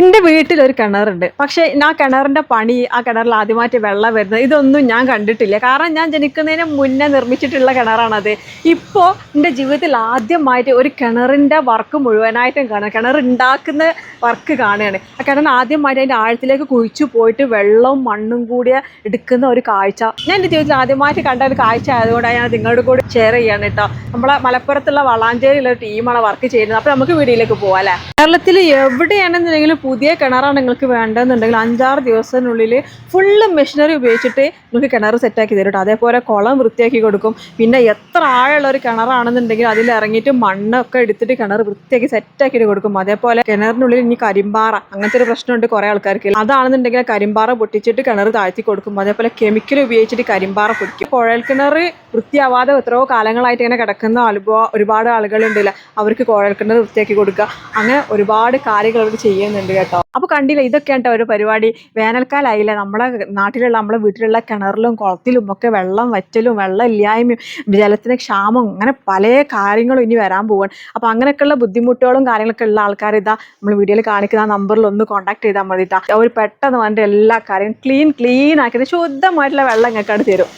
എന്റെ വീട്ടിലൊരു കിണറുണ്ട്. പക്ഷേ ആ കിണറിന്റെ പണി ആ കിണറിൽ ആദ്യമായിട്ട് വെള്ളം വരുന്നത് ഇതൊന്നും ഞാൻ കണ്ടിട്ടില്ല. കാരണം ഞാൻ ജനിക്കുന്നതിന് മുന്നേ നിർമ്മിച്ചിട്ടുള്ള കിണറാണത്. ഇപ്പോൾ എന്റെ ജീവിതത്തിൽ ആദ്യമായിട്ട് ഒരു കിണറിന്റെ വർക്ക് മുഴുവനായിട്ടും കാണുക കിണർ ഉണ്ടാക്കുന്ന വർക്ക് കാണുകയാണ്. ആ കിണർ ആദ്യമായിട്ട് അതിന്റെ ആഴത്തിലേക്ക് കുഴിച്ചു പോയിട്ട് വെള്ളവും മണ്ണും കൂടിയ എടുക്കുന്ന ഒരു കാഴ്ച. ഞാൻ എന്റെ ജീവിതത്തിൽ ആദ്യമായിട്ട് കണ്ട ഒരു കാഴ്ച ആയതുകൊണ്ടാണ് ഞാൻ നിങ്ങളുടെ കൂടെ ഷെയർ ചെയ്യാണ് കേട്ടോ നമ്മളെ മലപ്പുറത്തുള്ള വളാഞ്ചേരിയിലുള്ള ടീമാണ് വർക്ക് ചെയ്യുന്നത്. അപ്പോൾ നമുക്ക് വീഡിയോയിലേക്ക് പോകാം അല്ലേ? കേരളത്തിൽ എവിടെയാണെന്നുണ്ടെങ്കിലും പുതിയ കിണറാണ് നിങ്ങൾക്ക് വേണ്ടതെന്നുണ്ടെങ്കിൽ അഞ്ചാറ് ദിവസത്തിനുള്ളിൽ ഫുള്ള് മെഷീനറി ഉപയോഗിച്ചിട്ട് നിങ്ങൾക്ക് കിണർ സെറ്റാക്കി തരും കേട്ടോ. അതേപോലെ കുളം വൃത്തിയാക്കി കൊടുക്കും. പിന്നെ എത്ര ആഴമുള്ള ഒരു കിണറാണെന്നുണ്ടെങ്കിൽ അതിൽ ഇറങ്ങിയിട്ട് മണ്ണൊക്കെ എടുത്തിട്ട് കിണർ വൃത്തിയാക്കി സെറ്റാക്കിയിട്ട് കൊടുക്കും. അതേപോലെ കിണറിനുള്ളിൽ ഇനി കരിമ്പാറ അങ്ങനത്തെ ഒരു പ്രശ്നമുണ്ട് കുറേ ആൾക്കാർക്ക്. അതാണെന്നുണ്ടെങ്കിൽ കരിമ്പാറ പൊട്ടിച്ചിട്ട് കിണർ താഴ്ത്തി കൊടുക്കും. അതേപോലെ കെമിക്കൽ ഉപയോഗിച്ചിട്ട് കരിമ്പാറ പൊടിക്കും. കുഴൽ കിണർ വൃത്തിയാവാതെ എത്രയോ കാലങ്ങളായിട്ട് ഇങ്ങനെ കിടക്കുന്ന അനുഭവം ഒരുപാട് ആളുകളുണ്ടല്ലോ. അവർക്ക് കുഴൽ കിണർ വൃത്തിയാക്കി കൊടുക്കുക. അങ്ങനെ ഒരുപാട് കാര്യങ്ങൾ അവർ ചെയ്യുന്നുണ്ട് കേട്ടോ. അപ്പോൾ കണ്ടില്ല ഇതൊക്കെ കേട്ടോ ഒരു പരിപാടി. വേനൽക്കാലായില്ല നമ്മുടെ നാട്ടിലുള്ള നമ്മളെ വീട്ടിലുള്ള കിണറിലും കുളത്തിലും ഒക്കെ വെള്ളം വറ്റലും വെള്ളം ഇല്ലായ്മയും ജലത്തിന് ക്ഷാമം അങ്ങനെ പല കാര്യങ്ങളും ഇനി വരാൻ പോവാണ്. അപ്പോൾ അങ്ങനെയൊക്കെയുള്ള ബുദ്ധിമുട്ടുകളും കാര്യങ്ങളൊക്കെ ഉള്ള ആൾക്കാർ ഇതാ നമ്മൾ വീഡിയോയിൽ കാണിക്കുന്ന നമ്പറിൽ ഒന്ന് കോൺടാക്ട് ചെയ്താൽ മതി അവർ പെട്ടെന്ന് വന്നിട്ട് എല്ലാ കാര്യവും ക്ലീൻ ക്ലീൻ ആക്കി ശുദ്ധമായിട്ടുള്ള വെള്ളം ഇങ്ങോട്ടാണ് തരും.